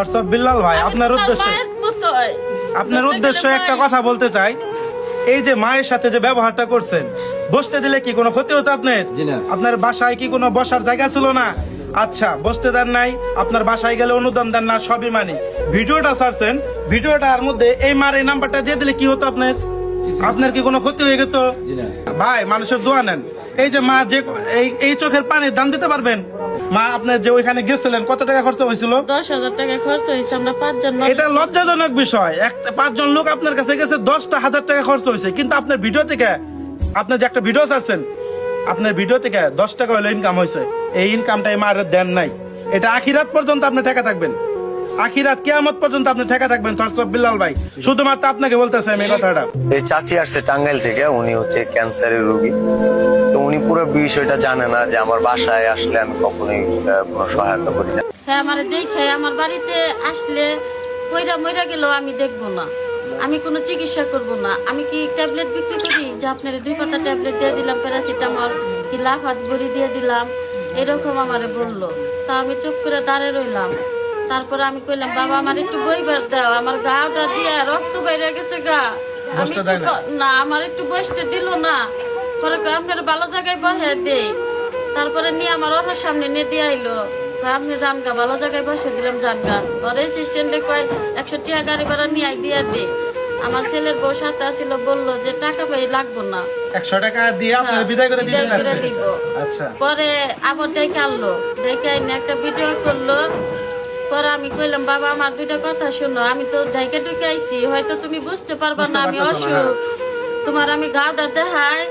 Of Billal ভাই আপনার উদ্দেশ্যে আপনার উদ্দেশ্য একটা কথা বলতে চাই। এই যে মায়ের সাথে যে ব্যবহারটা করছেন বসতে দিলে কি কোনো ক্ষতি হতো আপনার? আপনার বাসায় কি কোনো বসার জায়গা ছিল না? আচ্ছা বসতে দেন নাই আপনার বাসায় গেলে অনুদান দেন না সবই মানে। ভিডিওটা ছাড়ছেন ভিডিওটার মধ্যে এই মার এই নাম্বারটা দিয়ে দিলে কি হতো আপনার? আপনার কি কোনো ক্ষতি হয়ে গেত? ভাই মানুষের দোয়া নেন। এই যে মা যে এই এই চোখের পানির দাম দিতে পারবেন? মা আপনার যে ওইখানে গেছিলেন কত টাকা খরচ হয়েছিল? দশ হাজার টাকা খরচ হয়েছে আমরা পাঁচজন এটা লজ্জাজনক বিষয়। একটা পাঁচজন লোক আপনার কাছে গেছে দশটা হাজার টাকা খরচ হয়েছে। কিন্তু আপনার ভিডিও থেকে আপনার যে একটা ভিডিও ছাড়ছেন আপনার ভিডিও থেকে দশ টাকা হলে ইনকাম হয়েছে। এই ইনকামটা এই মায়ের দেন নাই। এটা আখিরাত পর্যন্ত আপনি টাকা থাকবেন। আখিরাত কেয়ামত পর্যন্ত আপনি টাকা থাকবেন থরসব বিল্লাল ভাই। শুধুমাত্র আপনাকে বলতেছে আমি কথাটা। এই চাচি আসছে টাঙ্গাইল থেকে উনি হচ্ছে ক্যান্সারের রোগী। তো উনি পুরো বিষয়টা জানে না যে আমার বাসায় আসলে আমি কখনোই কোনো সহায়তা করি না। হ্যাঁ আমার দেখে আমার বাড়িতে আসলে কইরা মইরা গেলেও আমি দেখব না। আমি কোনো চিকিৎসা করব না। আমি কি ট্যাবলেট বিক্রি করি? যে আপনার দুই পাতা ট্যাবলেট দিয়ে দিলাম প্যারাসিটামল কি লাফাত বড়ি দিয়ে দিলাম এরকম আমারে বলল। তা আমি চুপ করে দাঁড়িয়ে রইলাম। তারপরে আমি কইলাম বাবা আমার একটু বইবার দাও আমার গাটা দিয়ে রক্ত বাইরে গেছে গা। আমি না? আমার একটু বসতে দিল না। পরে আপনার ভালো জায়গায় বসে দেই তারপরে নিয়ে আমার ওর সামনে নিয়ে দিয়ে আইলো। আপনি জানগা ভালো জায়গায় বসে দিলাম জানগা ওর অ্যাসিস্ট্যান্টে কয় একশো টাকা গাড়ি ভাড়া নিয়ে আই দিয়ে দে। আমার ছেলের বউ সাথে আসিল বলল যে টাকা পাই লাগবো না। একশো টাকা দিয়ে আপনার হ্যাঁ, বিদায় করে দিব। আচ্ছা। পরে আবার ডেকে আনলো। ডেকে আইনে একটা ভিডিও করল। পরে আমি কইলাম বাবা আমার দুইটা কথা শুনো। আমি তো ঢাইকে ঢুকে আইছি। হয়তো তুমি বুঝতে পারবা না আমি অসুখ। তোমার আমি গাওটা দেখাই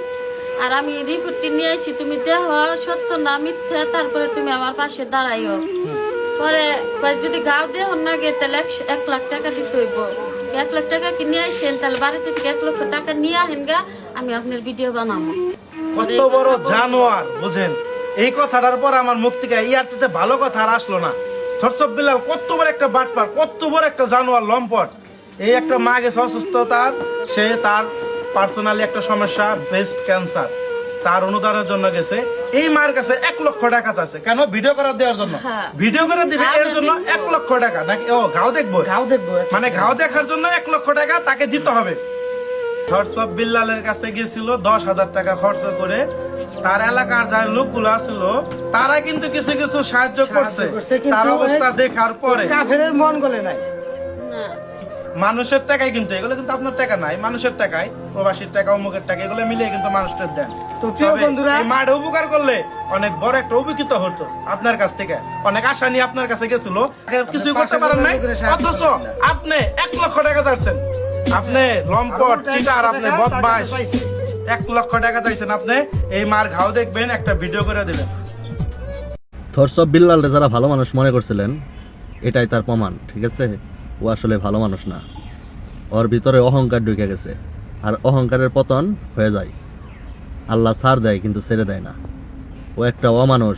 আর আমি রিপোর্টটি নিয়ে আইছি। তুমি দেহ সত্য না মিথ্যে তারপরে তুমি আমার পাশে দাঁড়াইও। পরে যদি গাও দেহ না গে তাহলে এক লাখ টাকা দিতে হইব। এক লাখ টাকা কি নিয়ে আইছেন? তাহলে বাড়িতে থেকে এক লক্ষ টাকা নিয়ে আহেন গা আমি আপনার ভিডিও বানাবো। কত বড় জানোয়ার বুঝেন? এই কথাটার পর আমার মুখ থেকে ইয়ার ভালো কথা আর আসলো না। থরসব বিলাল কত বড় একটা বাটপার কত বড় একটা জানোয়ার লম্পট। এই একটা মা গেছে অসুস্থ তার সে তার পার্সোনালি একটা সমস্যা ব্রেস্ট ক্যান্সার তার অনুদানের জন্য গেছে। এই মার কাছে এক লক্ষ টাকা আছে কেন? ভিডিও করার দেওয়ার জন্য। হ্যাঁ। ভিডিও করে দিবে এর জন্য এক লক্ষ টাকা। নাকি? ও ঘাও দেখব। গাও দেখব মানে ঘাও দেখার জন্য এক লক্ষ টাকা তাকে দিতে হবে। অফ বিল্লালের কাছে গেছিল দশ হাজার টাকা খরচ করে তার এলাকার যার লোকগুলো ছিল তারা কিন্তু কিছু কিছু সাহায্য করছে। তার অবস্থা দেখার পরে। মন গলে নাই। মানুষের টাকায় কিন্তু এগুলো কিন্তু আপনার টাকা নাই মানুষের টাকায় প্রবাসীর টাকা অমুকের টাকা এগুলো মিলিয়ে কিন্তু মানুষদের দেন। তো প্রিয় বন্ধুরা- মাঠে উপকার করলে অনেক বড় একটা উপকৃত হতো আপনার কাছ থেকে। অনেক আশা নিয়ে আপনার কাছে গেছিল। কিছু করতে পারেন নাই অথচ আপনি এক লক্ষ টাকা ধরছেন। আপনি লম্পট চিটার আপনি বদমাস এক লক্ষ টাকা দিয়েছেন আপনি। এই মার ঘাও দেখবেন, একটা ভিডিও করে দেবেন। থরসব বিল্লালরে যারা ভালো মানুষ মনে করছিলেন, এটাই তার প্রমাণ, ঠিক আছে? ও আসলে ভালো মানুষ না। ওর ভিতরে অহংকার ঢুকে গেছে, আর অহংকারের পতন হয়ে যায়। আল্লাহ সার দেয়, কিন্তু ছেড়ে দেয় না। ও একটা অমানুষ।